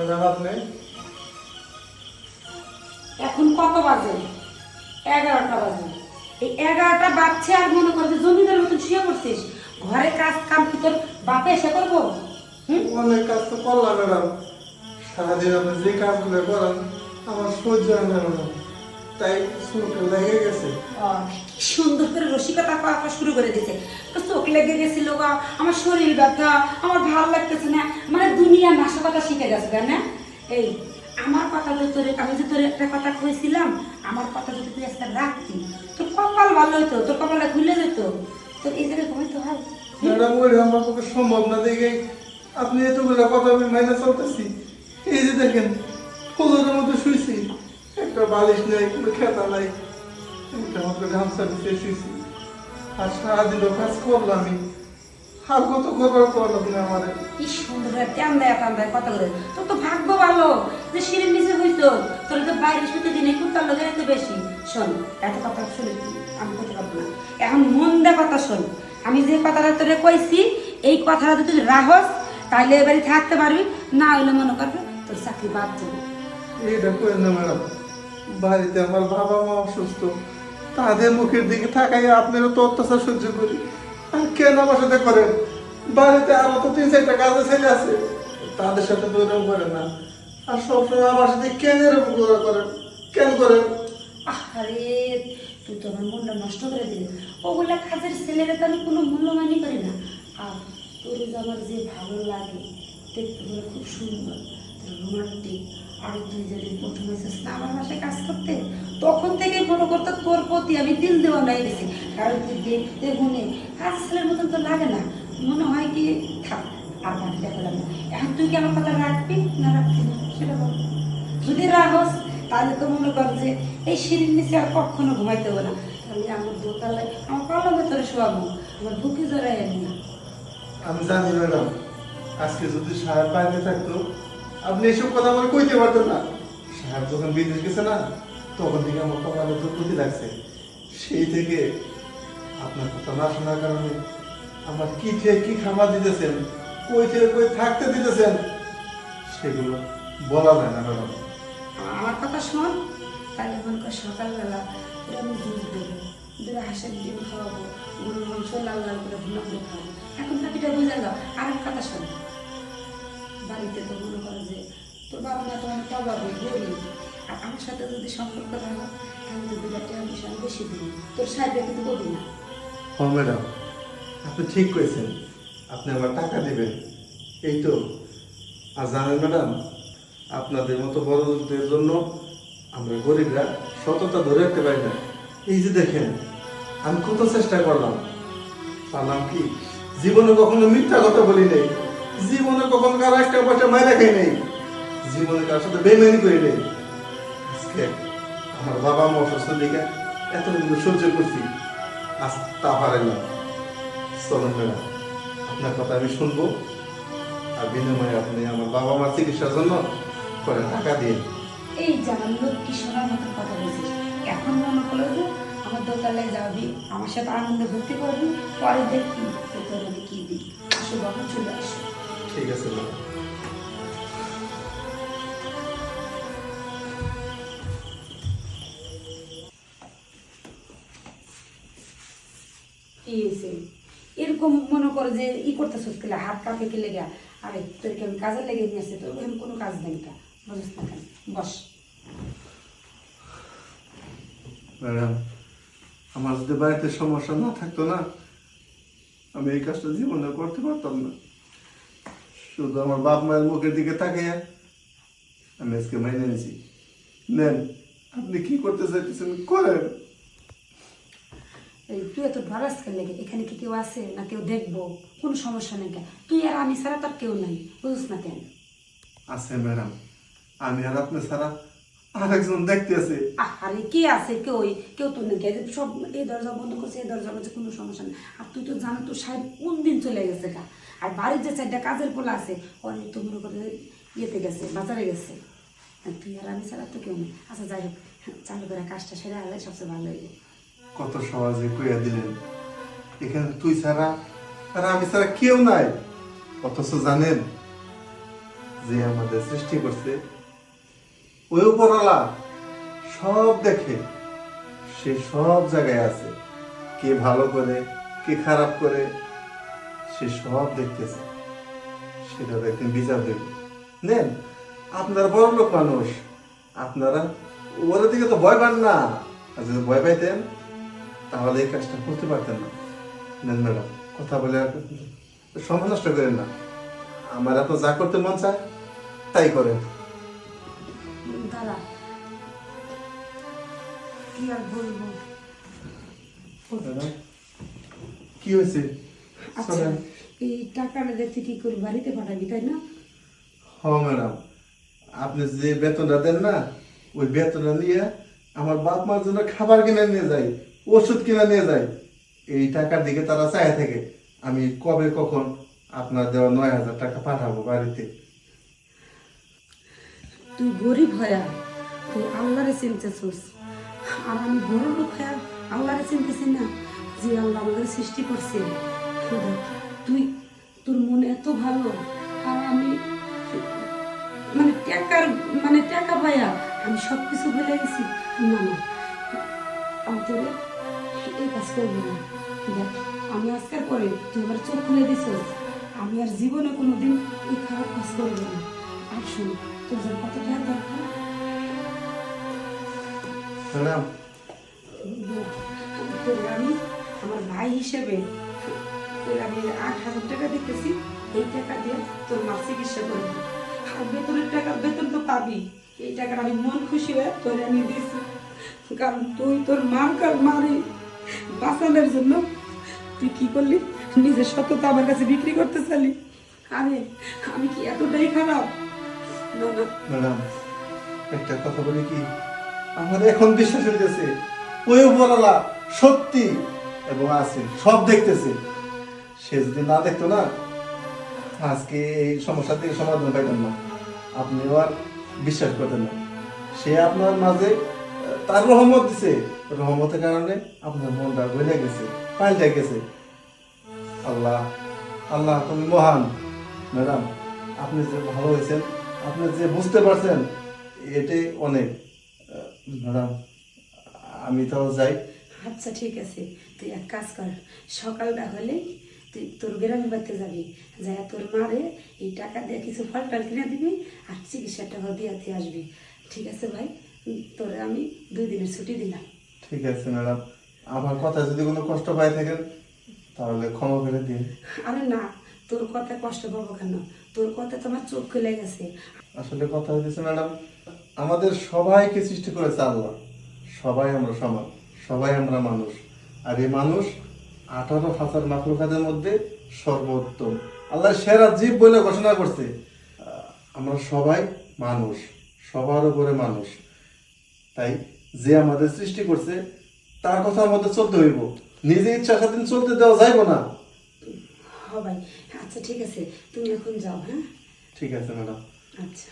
আপনাদের আপনি এখন কত বাজে? এগারোটা বাজে। এই এগারোটা বাজছে আর মনে করছে জমিদার মতন শুয়ে পড়ছিস। ঘরে কাজ কাম কি তোর বাপে এসে করব? হুম? অনেক কাজ তো করলাম ম্যাডাম। সারাদিন আপনি যে কাজগুলো করেন আমার সহ্য হয় না ম্যাডাম। তাই চোখে লেগে গেছে। সুন্দর করে রসিকতা পাওয়া শুরু করে দিয়েছে। চোখ লেগে গেছিল গা আমার শরীর ব্যথা আমার ভালো লাগতেছে না। মানে দুনিয়া নাশকতা শিখে গেছে তাই না? এই আমার কথা তো তোর আমি যে তোর একটা কথা কইছিলাম আমার কথা যদি তুই আজকে রাখতি তোর কপাল ভালো হতো তোর কপালটা খুলে যেত। তোর এই জায়গায় ঘুমাইতে হয়। ম্যাডাম ওই আমার পক্ষে সম্ভব না। দেখে আপনি এতগুলো কথা আমি মাইনে চলতেছি। এই যে দেখেন ফুলের মধ্যে শুয়েছি বালিশ নেই কোনো খেতা নাই। মাত্র গামছা শুয়েছি আর সারাদিন করলাম আমি আর কত করবার করল তুমি আমার? কি সুন্দর দেয় দেয় কথা করে তোর তো ভাগ্য ভালো যে সিঁড়ির নিচে হইতো তোর তো বাইরে শুতে দিনে কুত্তার লোকের এত বেশি। শোন এত কথা শুনে আমি করতে পারব না। এখন মন দে কথা শোন। আমি যে কথাটা তোরে কইছি এই কথাটা যদি তুই রাহস তাহলে এবারে থাকতে পারবি। না হইলে মনে করবে তোর চাকরি বাদ যাবে এটা করেন না ম্যাডাম। বাড়িতে আমার বাবা মা অসুস্থ, তাদের মুখের দিকে থাকাই আপনারও তো অত্যাচার সহ্য করি। আর কেন আমার সাথে করেন? বাড়িতে আরও তো তিন চারটা কাজে ছেলে আছে, তাদের সাথে তো এরকম না। আর সবসময় আমার সাথে কেন এরকম করে করেন? কেন করেন? তুই তো আমার মনটা নষ্ট করে দিলি। ওগুলা কাজের ছেলেরা তো আমি কোনো মূল্যমানই করি না। আর তোর আমার যে ভালো লাগে, দেখতে খুব সুন্দর রোমান্টিক আর তুই যেদিন প্রথম এসেছিস না, আমার বাসায় কাজ করতে। তখন থেকে মনে করতো তোর প্রতি আমি দিল দেওয়া নাই গেছি। কারণ তুই দেখতে মনে কাজ ছেলের মতন তো লাগে না। মনে হয় কি, থাক, আর বাকিটা করলাম না। এখন তুই কি আমার কথা রাখবি না রাখবি না? সেটা বল। যদি রাহস তাহলে তো মনে কর যে এই সিঁড়ির নিচে আর কখনো ঘুমাইতে হবে না। তাহলে আমার দোতলায়, আমার কলম ভেতরে শোয়াবো। আমার বুকে জড়াই আমি জানি ম্যাডাম, আজকে যদি সাহেব বাইরে থাকতো আপনি এসব কথা আমার কইতে পারতেন না। সাহেব যখন বিদেশ গেছে না, তখন থেকে আমার কপালে তো ক্ষতি লাগছে। সেই থেকে আপনার কথা না শোনার কারণে আমার কি থেকে কি খাবার দিতেছেন, কই থেকে কই থাকতে দিতেছেন, সেগুলো বলা যায় না, ম্যাডাম। আমার কথা শোন তাহলে মনে কর সকালবেলা আমি দুধ দেবো দুটো হাঁসের ডিম খাওয়াবো, গরুর মাংস লাল লাল করে ভুনা খাওয়াবো। এখন বাকিটা বুঝে যাও আর কথা শোন। বাড়িতে তো মনে করো যে তোর বাবা মা তো অনেক অভাবে, গরিব। আর আমার সাথে যদি সম্পর্ক থাকো, তাহলে তো দুটা টাকা পয়সা আমি বেশি দিই তোর সাহেবরা কিন্তু করবি না। হ ম্যাডাম, আপনি ঠিক করেছেন আপনি আমার টাকা দিবেন। এই তো। আর জানেন ম্যাডাম, আপনাদের মতো বড়দের জন্য আমরা গরিবরা সততা ধরে রাখতে পারি না। এই যে দেখেন, আমি কত চেষ্টা করলাম। পারলাম কি? জীবনে কখনো মিথ্যা কথা বলি নেই। জীবনে কখন কারও একটা পয়সা মাইরা খাই নেই। জীবনে কারোর সাথে বেমানি করি নেই। আজকে আমার বাবা মা অসুস্থ এতদিন ধরে সহ্য করছি। আজ তা পারেন না। চলুন ম্যাডাম, আপনার কথা আমি শুনব। আর বিনিময়ে আপনি আমার বাবা মার চিকিৎসার জন্য করে টাকা দিয়ে। এই জানার লোক কি শোনার মতো কথা বলছিস এখন মনে করল যে, আমার দোতলায় যাবি, আমার সাথে আনন্দে ভর্তি করবি পরে দেখবি, তোর কি দিই আসো বাবা, চলে আসো। ঠিক আছে এরকম মনে করো যে ই করতেছিস কেলে হাত কাঁপে কে লেগে আরে তোর কেমন কাজে লেগে নিয়েছে তোর এরকম কোনো কাজ নেই কা বুঝিস না কেন? বস। ম্যাডাম আমার যদি বাড়িতে সমস্যা না থাকতো না আমি এই কাজটা জীবনে করতে পারতাম না। শুধু আমার বাপ মায়ের মুখের দিকে তাকিয়ে আমি আজকে মাইনে নিয়েছি নেন আপনি কি করতে চাইতেছেন করেন। তুই এত কেন লেগে এখানে কি কেউ আছে না কেউ দেখব? কোনো সমস্যা নেই তুই আর আমি ছাড়া তার কেউ নাই বুঝিস না কেন? আছে ম্যাডাম আমি আর আপনি ছাড়া আরেকজন দেখতে আছে। আরে কে আছে? কেউ কেউ তো এই সব এই দরজা বন্ধ করছে এই দরজা করছে কোনো সমস্যা নেই। আর তুই তো জানো তো সাহেব কোন দিন চলে গেছে গা? আর বাড়ির যে চারটা কাজের পোলা আছে, অনেক তো মনে করে ইয়েতে গেছে, বাজারে গেছে। তুই আর আমি ছাড়া তো কেউ নেই। আচ্ছা যাই হোক, চালু করে কাজটা সেরে আলে সবচেয়ে ভালো হইবে। কত সহজে কইয়া দিলেন। এখানে তুই ছাড়া আর আমি ছাড়া কেউ নাই। অথচ জানেন যে আমাদের সৃষ্টি করছে, ওই উপরওয়ালা সব দেখে, সে সব জায়গায় আছে। কে ভালো করে, কে খারাপ করে সে সব দেখতেছে। সেটা একদিন বিচার দেবে নেন আপনারা বড় লোক মানুষ। আপনারা ওর দিকে তো ভয় পান না। আর যদি ভয় পাইতেন তাহলে এই কাজটা করতে পারতেন না। নেন ম্যাডাম কথা বলে সময় নষ্ট করেন না। আমার এত যা করতে মন চায় তাই করেন। কি আর বলব? কি হয়েছে? আচ্ছা। এই টাকাটা দেখতে কি করে বাড়িতে পাঠাবি তাই না? হ ম্যাডাম। আপনি যে বেতনটা দেন না ওই বেতনটা নিয়ে আমার বাপ মার জন্য খাবার কিনে নিয়ে যাই ওষুধ কিনে নিয়ে যাই। এই টাকার দিকে তারা চায় থাকে আমি কবে কখন আপনার দেওয়া নয় হাজার টাকা পাঠাবো বাড়িতে। তুই গরিব হয়া তুই আল্লাহরে চিনতেছিস। আর আমি লোক হয়া আল্লাহরে চিনতেছি না যে আল্লাহ আমাদের সৃষ্টি করছে। তুই তোর মনে এত ভালো আর আমি মানে টাকার মানে টাকা পাইয়া আমি সব কিছু ভুলে গেছি। না না আমি তোরে এই কাজ করব না। দেখ আমি আজকের পরে তুই আমার চোখ খুলে দিছিস। আমি আর জীবনে কোনো দিন এই খারাপ কাজ করব না। আর শোন তোর যে কত টাকা দরকার? ম্যাডাম। তোরে আমি আমার ভাই হিসেবে তোরে আমি আট হাজার টাকা দিতেছি, এই টাকা দিয়ে তোর মা চিকিৎসা করবি আর বেতনের টাকা বেতন তো পাবি। এই টাকাটা আমি মন খুশি হয়ে তোরে আমি কারণ তুই তোর মার মারি বাঁচানোর জন্য তুই কি করলি? নিজের সততা আমার কাছে বিক্রি করতে চালি। আরে, আমি কি এতটাই খারাপ? একটা কথা বলি কি? আমার এখন বিশ্বাস হইতেছে, ওই উপরওয়ালা সত্যি এবং আছে, সব দেখতেছে। সে যদি না দেখতো না? আজকে এই সমস্যার থেকে সমাধান পাইতেন না। আপনিও আর বিশ্বাস করতেন না। সে আপনার মাঝে তার রহমত দিছে। রহমতের কারণে আপনার মনটা গলে গেছে, পাল্টে গেছে। আল্লাহ আল্লাহ তুমি মহান। ম্যাডাম, আপনি যে ভালো হয়েছেন, আপনি যে বুঝতে পারছেন, এটাই অনেক। ম্যাডাম, আমি তাও যাই। আচ্ছা ঠিক আছে। তুই এক কাজ কর। সকালটা হলে তুই তোর গ্রামে বাড়তে যাবি যাই তোর মারে এই টাকা দিয়ে কিছু ফল টল কিনে দিবি আর চিকিৎসার টাকা দিয়ে তুই আসবি। ঠিক আছে ভাই? তোরে আমি দুই দিনের ছুটি দিলাম। ঠিক আছে ম্যাডাম। আমার কথা যদি কোনো কষ্ট পাই থাকেন তাহলে ক্ষমা করে দিন। আরে না তোর কথা কষ্ট পাবো কেন? তোর কথা তোমার চোখ খুলে গেছে। আসলে কথা হয়েছে ম্যাডাম আমাদের সবাইকে সৃষ্টি করেছে আল্লাহ। সবাই আমরা সমান সবাই আমরা মানুষ। আর এই মানুষ আঠারো হাজার মাকলুকাদের মধ্যে সর্বোত্তম। আল্লাহ সেরা জীব বলে ঘোষণা করছে। আমরা সবাই মানুষ সবার উপরে মানুষ। তাই যে আমাদের সৃষ্টি করছে তার কথা আমাদের চলতে হইব। নিজে ইচ্ছা স্বাধীন চলতে দেওয়া যাইব না। ভাই আচ্ছা ঠিক আছে তুমি এখন যাও হ্যাঁ? ঠিক আছে ম্যাডাম। আচ্ছা।